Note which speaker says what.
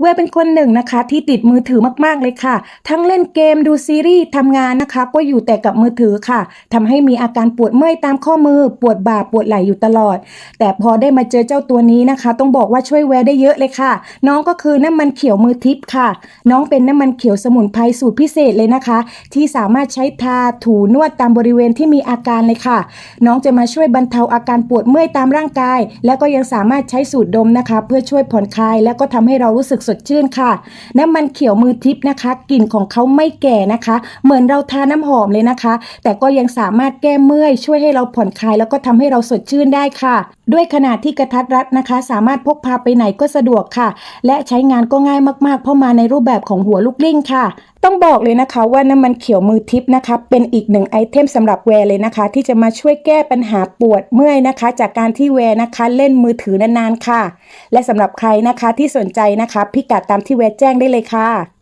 Speaker 1: เวเป็นคนหนึ่งนะคะที่ติดมือถือมากๆเลยค่ะ ทั้งเล่นเกมดูซีรีส์ทำงานนะคะ ก็อยู่แต่กับมือถือค่ะทำให้มีอาการปวดเมื่อยตามข้อมือ ปวดบ่าปวดไหล่อยู่ตลอด แต่พอได้มาเจอเจ้าตัวนี้นะคะ ต้องบอกว่าช่วยแวได้เยอะเลยค่ะ น้องก็คือน้ำมันเขียวมือทิพย์ค่ะ น้องเป็นน้ำมันเขียวสมุนไพรสูตรพิเศษเลยนะคะ ที่สามารถใช้ทาถูนวดตามบริเวณที่มีอาการเลยค่ะ น้องจะมาช่วยบรรเทาอาการปวดเมื่อยตามร่างกาย แล้วก็ยังสามารถใช้สูตรดมนะคะ เพื่อช่วยผ่อนคลาย แล้วก็ทำให้เรารู้สึกสดชื่นค่ะ น้ำมันเขียวมือทิพย์นะคะกลิ่นของเขาไม่แก่นะคะ เหมือนเราทาน้ำหอมเลยนะคะ แต่ก็ยังสามารถแก้เมื่อย ช่วยให้เราผ่อนคลายแล้วก็ทำให้เราสดชื่นได้ค่ะ ด้วยขนาดที่กระทัดรัดนะคะ สามารถพกพาไปไหนก็สะดวกค่ะ และใช้งานก็ง่ายมากๆ เพราะมาในรูปแบบของหัวลูกกลิ้งค่ะ ต้องบอกเลยนะคะว่าน้ำมันเขียวมือทิพย์นะคะ เป็นอีกหนึ่งไอเทมสำหรับแวร์เลยนะคะ ที่จะมาช่วยแก้ปัญหาปวดเมื่อยนะคะ จากการที่แวร์นะคะ เล่นมือถือนานๆค่ะ และสำหรับใครนะคะที่สนใจนะคะ พิกัดตามที่แวร์แจ้งได้เลยค่ะ